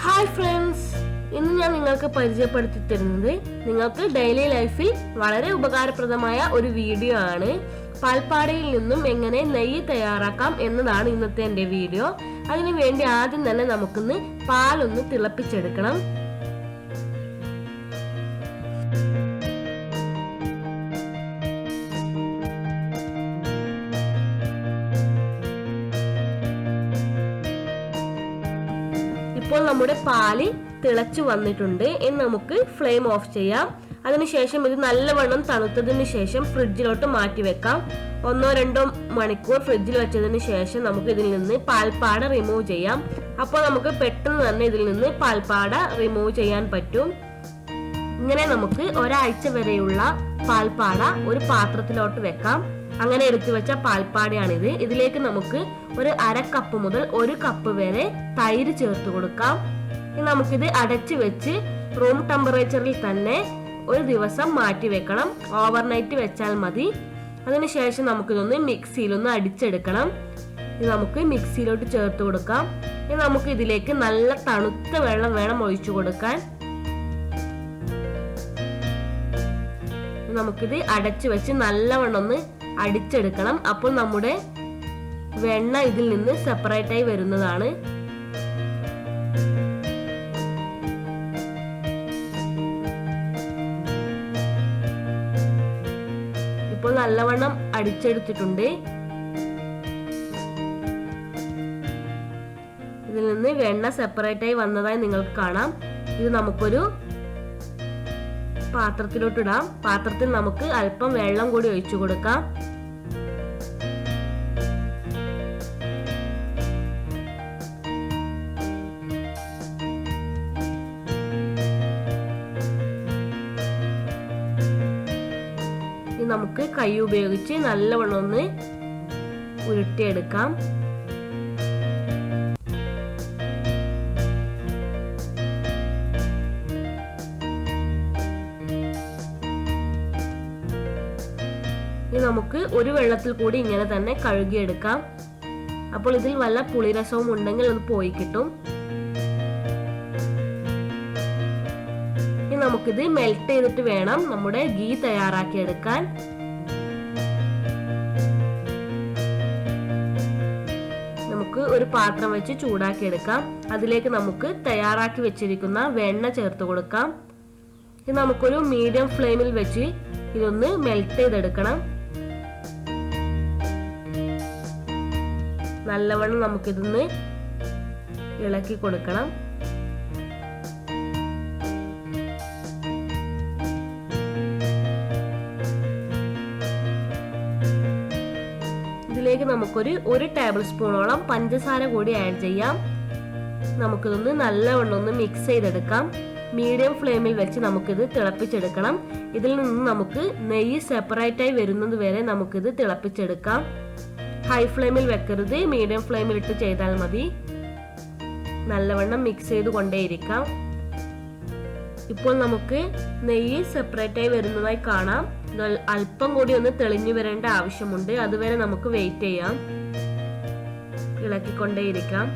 Hi friends ഇന്ന് ഞാൻ നിങ്ങൾക്ക് പരിചയപ്പെടുത്തി തരുന്നത് നിങ്ങൾക്ക് ഡെയിലി ലൈഫിൽ വളരെ ഉപകാരപ്രദമായ ഒരു വീഡിയോ ആണ്. പാൽപ്പാടയിൽ നിന്നും എങ്ങനെ നെയ്യ് തയ്യാറാക്കാം എന്നതാണ് ഇന്നത്തെ എന്റെ വീഡിയോ അതിനു വേണ്ടി ആദ്യം തന്നെ നമുക്കിന്ന് പാലൊന്ന് തിളപ്പിച്ചെടുക്കണം. ഇപ്പോൾ നമ്മുടെ പാൽ തിളച്ചു വന്നിട്ടുണ്ട് എന്ന് നമുക്ക് ഫ്ലെയിം ഓഫ് ചെയ്യാം. അതിനുശേഷം ഇത് നല്ലവണ്ണം തണുത്തതിന് ശേഷം ഫ്രിഡ്ജിലോട്ട് മാറ്റി വെക്കാം. ഒന്നോ രണ്ടോ മണിക്കൂർ ഫ്രിഡ്ജിൽ വെച്ചതിന് ശേഷം നമുക്ക് ഇതിൽ നിന്ന് പാൽപ്പാട റിമൂവ് ചെയ്യാം. അപ്പോൾ നമുക്ക് പെട്ടെന്ന് തന്നെ ഇതിൽ നിന്ന് പാൽപ്പാട റിമൂവ് ചെയ്യാൻ പറ്റും. ഇങ്ങനെ നമുക്ക് ഒരാഴ്ച വരെയുള്ള പാൽപ്പാട ഒരു പാത്രത്തിലോട്ട് വെക്കാം. അങ്ങനെ എടുത്തു വെച്ച പാൽപ്പാടയാണിത്. ഇതിലേക്ക് നമുക്ക് ഒരു അര കപ്പ് മുതൽ ഒരു കപ്പ് വരെ തൈര് ചേർത്ത് കൊടുക്കാം. ഇനി നമുക്കിത് അടച്ചു വെച്ച് റൂം ടെമ്പറേച്ചറിൽ തന്നെ ഒരു ദിവസം മാറ്റി വെക്കണം. ഓവർനൈറ്റ് വെച്ചാൽ മതി. അതിനുശേഷം നമുക്കിതൊന്ന് മിക്സിയിലൊന്ന് അടിച്ചെടുക്കണം. ഇത് നമുക്ക് മിക്സിയിലോട്ട് ചേർത്ത് കൊടുക്കാം. ഇനി നമുക്ക് ഇതിലേക്ക് നല്ല തണുത്ത വെള്ളം വേണം ഒഴിച്ചു കൊടുക്കാൻ. നമുക്കിത് അടച്ചു വെച്ച് നല്ലവണ്ണം ഒന്ന് അടിച്ചെടുക്കണം. അപ്പോൾ നമ്മുടെ വെണ്ണ ഇതിൽ നിന്ന് സെപ്പറേറ്റ് ആയി വരുന്നതാണ്. ഇപ്പോൾ നല്ലവണ്ണം അടിച്ചെടുത്തിട്ടുണ്ട്. ഇതിൽ നിന്ന് വെണ്ണ സെപ്പറേറ്റ് ആയി വന്നതായി നിങ്ങൾക്ക് കാണാം. ഇത് നമുക്കൊരു പാത്രത്തിലോട്ട് ഇടാം. പാത്രത്തിൽ നമുക്ക് അല്പം വെള്ളം കൂടി ഒഴിച്ചു കൊടുക്കാം. ഇനി നമുക്ക് കൈ ഉപയോഗിച്ച് നല്ലവണ്ണം ഒന്ന് ഉരുട്ടിയെടുക്കാം. ഇനി നമുക്ക് ഒരു വെള്ളത്തിൽ കൂടി ഇങ്ങനെ തന്നെ കഴുകിയെടുക്കാം. അപ്പോൾ ഇതിൽ വല്ല പുളിരസവും ഉണ്ടെങ്കിൽ അത് പോയി കിട്ടും. നമുക്കിത് മെൽറ്റ് ചെയ്തിട്ട് വേണം നമ്മുടെ ഗീ തയ്യാറാക്കിയെടുക്കാൻ. നമുക്ക് ഒരു പാത്രം വെച്ച് ചൂടാക്കി എടുക്കാം അതിലേക്ക് നമുക്ക് തയ്യാറാക്കി വെച്ചിരിക്കുന്ന വെണ്ണ ചേർത്ത് കൊടുക്കാം. ഇത് നമുക്കൊരു മീഡിയം ഫ്ലെയിമിൽ വെച്ച് ഇതൊന്ന് മെൽറ്റ് ചെയ്തെടുക്കണം. നല്ലവണ്ണം നമുക്കിതൊന്ന് ഇളക്കി കൊടുക്കണം. ഇതിലേക്ക് നമുക്കൊരു ഒരു ടേബിൾ സ്പൂണോളം പഞ്ചസാര കൂടി ആഡ് ചെയ്യാം. നമുക്കിതൊന്ന് നല്ലവണ്ണം ഒന്ന് മിക്സ് ചെയ്തെടുക്കാം. മീഡിയം ഫ്ലെയിമിൽ വെച്ച് നമുക്കിത് തിളപ്പിച്ചെടുക്കണം. ഇതിൽ നിന്ന് നമുക്ക് നെയ്യ് സെപ്പറേറ്റ് ആയി വരുന്നത് വരെ നമുക്കിത് തിളപ്പിച്ചെടുക്കാം. ഹൈ ഫ്ലെയിമിൽ വെക്കരുത്. മീഡിയം ഫ്ലെയിമിൽ ഇട്ട് ചെയ്താൽ മതി. നല്ലവണ്ണം മിക്സ് ചെയ്ത് കൊണ്ടേയിരിക്കാം ഇപ്പോൾ നമുക്ക് നെയ്യ് സെപ്പറേറ്റ് ആയി വരുന്നതായി കാണാം. അല്പം കൂടി ഒന്ന് തെളിഞ്ഞു വരേണ്ട ആവശ്യമുണ്ട്. അതുവരെ നമുക്ക് വെയിറ്റ് ചെയ്യാം. ഇളക്കിക്കൊണ്ടേയിരിക്കാം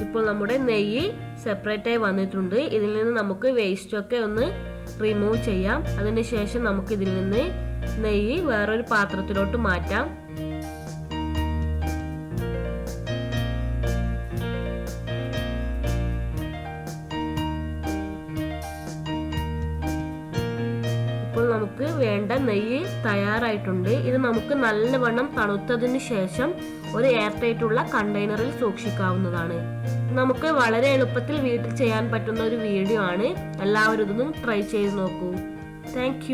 ഇപ്പോൾ നമ്മുടെ നെയ്യ് സെപ്പറേറ്റ് ആയി വന്നിട്ടുണ്ട്. ഇതിൽ നിന്ന് നമുക്ക് വേസ്റ്റ് ഒക്കെ ഒന്ന് റിമൂവ് ചെയ്യാം. അതിനുശേഷം നമുക്ക് ഇതിൽ നിന്ന് നെയ്യ് വേറൊരു പാത്രത്തിലോട്ട് മാറ്റാം. നമുക്ക് വേണ്ട നെയ്യ് തയ്യാറായിട്ടുണ്ട്. ഇത് നമുക്ക് നല്ലവണ്ണം തണുത്തതിന് ശേഷം ഒരു എയർ ടൈറ്റ് ഉള്ള കണ്ടെയ്നറിൽ സൂക്ഷിക്കാവുന്നതാണ്. നമുക്ക് വളരെ എളുപ്പത്തിൽ വീട്ടിൽ ചെയ്യാൻ പറ്റുന്ന ഒരു വീഡിയോ ആണ്. എല്ലാവരും ഇതൊന്നും ട്രൈ ചെയ്ത് നോക്കൂ. താങ്ക്